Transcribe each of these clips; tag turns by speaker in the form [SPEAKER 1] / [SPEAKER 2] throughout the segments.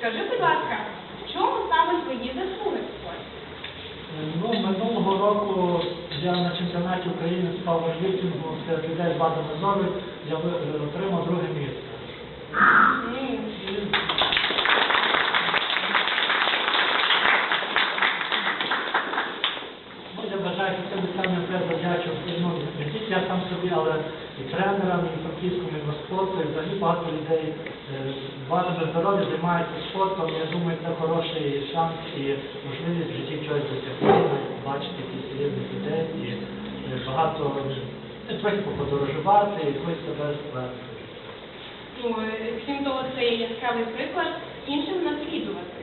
[SPEAKER 1] Скажи, будь ласка, в чому саме твої заслуги?
[SPEAKER 2] Ну, минулого року я на чемпіонаті України з пауерліфтингу серед людей з вадами зору я отримав друге місце. Ну, я вважаю, що це саме завдячу ну, не тільки я сам собі, але і тренерам, і франківському спорту, і взагалі багато людей е, з вадами здоров'я займаються спортом. Я думаю, це хороший шанс і можливість в житті чогось досягти, бачити якісь різних людей і е, багато е, трохи поподорожувати, і якось себе сплести.
[SPEAKER 1] Ну, е, крім того, це є яскравий приклад іншим наслідувати.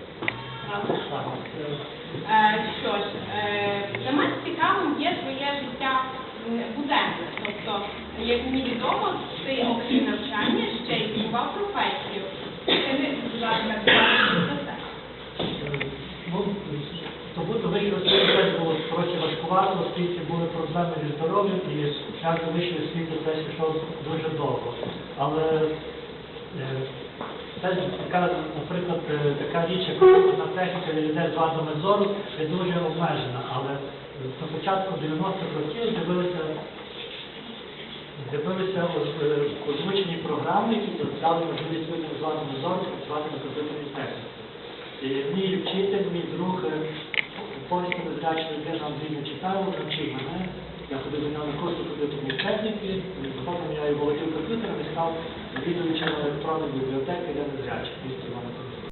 [SPEAKER 1] Правда?
[SPEAKER 2] Так, це
[SPEAKER 1] Е, Що ж, е, для мене цікавим є твоє життя м, буденне. Тобто, як мені відомо, ти окрім навчання ще й здобував професію. Скажи, будь ласка, це.
[SPEAKER 2] Здобути вищу освіту теж було трохи важкувато, оскільки були проблеми зі здоров'ям і шлях до вищої освіти теж пішов дуже довго. Але теж така, наприклад, е, така річ, як комп'ютерна техніка для людей з вадами зору, є дуже обмежена. Але е, на початку 90-х років з'явилися з'явилися е, озвучені програми, які дали можливість людям з вадами зору працювати на комп'ютерній. І мій вчитель, мій друг, е, повністю незряча людина Андрій Нечитайло, навчив мене. Я ходив до нього на курси комп'ютерної техніки, згодом я і володів комп'ютером і став відвідувачем електронної бібліотеки для незрячих місті